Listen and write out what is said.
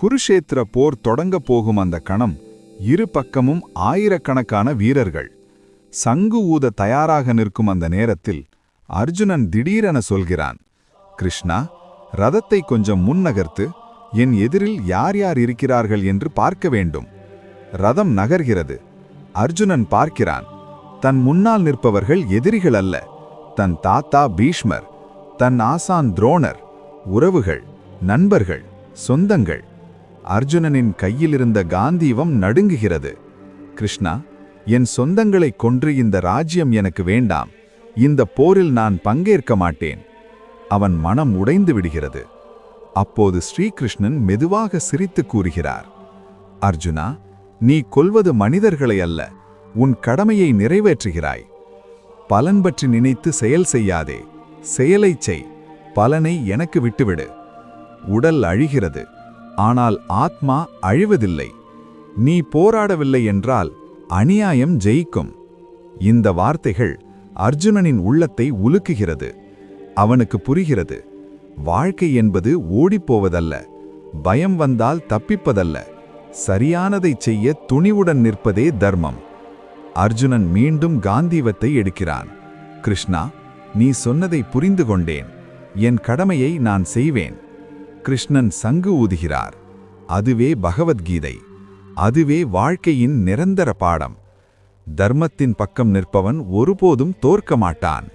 குருஷேத்திர போர் தொடங்கப் போகும் அந்த கணம் இரு பக்கமும் ஆயிரக்கணக்கான வீரர்கள். சங்கு ஊத தயாராக நிற்கும் அந்த நேரத்தில் அர்ஜுனன் திடீரென சொல்கிறான் கிருஷ்ணா ரதத்தை கொஞ்சம் முன்னகர்த்து என் எதிரில் யார் யார் இருக்கிறார்கள் என்று பார்க்க வேண்டும். ரதம் நகர்கிறது. அர்ஜுனன் பார்க்கிறான் தன் முன்னால் நிற்பவர்கள் எதிரிகள் அல்ல. தன் தாத்தா பீஷ்மர் தன் ஆசான் துரோணர் உறவுகள் நண்பர்கள் சொந்தங்கள் அர்ஜுனனின் கையிலிருந்த காந்தீவம் நடுங்குகிறது. கிருஷ்ணா என் சொந்தங்களைக் கொன்று இந்த ராஜ்யம் எனக்கு வேண்டாம். இந்த போரில் நான் பங்கேற்க மாட்டேன். அவன் மனம் உடைந்து விடுகிறது. அப்போது ஸ்ரீகிருஷ்ணன் மெதுவாக சிரித்து கூறுகிறார். அர்ஜுனா நீ கொல்வது மனிதர்களை அல்ல உன் கடமையை நிறைவேற்றுகிறாய். பலன் பற்றி நினைத்து செயல் செய்யாதே. செயலைச் செய். பலனை எனக்கு விட்டுவிடு. உடல் அழிகிறது. ஆனால் ஆத்மா அழிவதில்லை. நீ போராடவில்லை என்றால் அநியாயம் ஜெயிக்கும். இந்த வார்த்தைகள் அர்ஜுனனின் உள்ளத்தை உலுக்குகிறது. அவனுக்கு புரிகிறது. வாழ்க்கை என்பது ஓடிப்போவதல்ல. பயம் வந்தால் தப்பிப்பதல்ல. சரியானதைச் செய்ய துணிவுடன் நிற்பதே தர்மம். அர்ஜுனன் மீண்டும் காந்தீவத்தை எடுக்கிறான். கிருஷ்ணா நீ சொன்னதை புரிந்து கொண்டேன். என் கடமையை நான் செய்வேன். கிருஷ்ணன் சங்கு ஊதுகிறார். அதுவே பகவத்கீதை. அதுவே வாழ்க்கையின் நிரந்தர பாடம். தர்மத்தின் பக்கம் நிற்பவன் ஒருபோதும் தோற்க மாட்டான்.